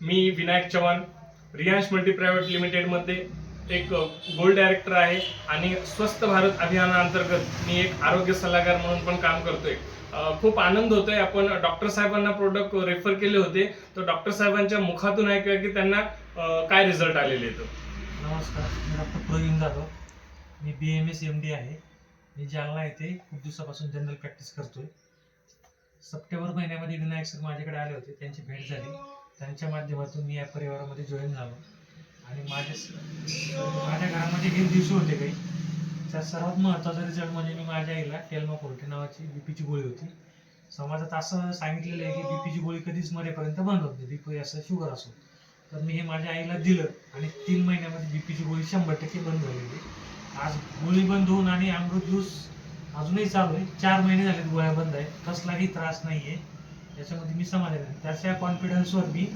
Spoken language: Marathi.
मी विनायक चव्हाण रियांश मल्टी प्रायव्हेट लिमिटेडमध्ये एक गोल्ड डायरेक्टर आहे आणि स्वस्थ भारत अभियानाअंतर्गत मी एक आरोग्य सल्लागार म्हणून पण काम करतोय. खूप आनंद होतोय. आपण डॉक्टर साहेबांना प्रोडक्ट रेफर केले होते. तर डॉक्टर साहेबांच्या मुखातून ऐकूया की त्यांना काय रिझल्ट आलेले आहेत. नमस्कार. मी डॉक्टर प्रवीण जाधव. मी B M S M D आहे. मी जालना येथे खूप दिवसापासून जनरल प्रॅक्टिस करतोय. सप्टेंबर महिन्यामध्ये विनायक सर माझ्याकडे आले होते. त्यांची भेट झाली. त्यांच्या माध्यमातून मी या परिवारामध्ये जॉईन झालो. आणि माझे माझ्या घरामध्ये हे इश्यू होते काही. त्यात सर्वात महत्त्वाचा रिझल्ट म्हणजे मी माझ्या आईला केल्मा कोर्टे नावाची बीपीची गोळी होती. समाजात असं सांगितलेलं आहे की बीपीची गोळी कधीच मरेपर्यंत बंद होत नाही. बीपी असं शुगर असो. तर मी हे माझ्या आईला दिलं आणि तीन महिन्यामध्ये बीपीची गोळी शंभर टक्के बंद झालेली आज गोळी बंद होऊन आणि अमृत ज्यूस अजूनही चालू आहे. चार महिने झालेत गोळ्या बंद आहेत. कसलाही त्रास नाही आहे त्याच्यामध्ये मी समाधान आहे. त्याच्या कॉन्फिडन्सवर मी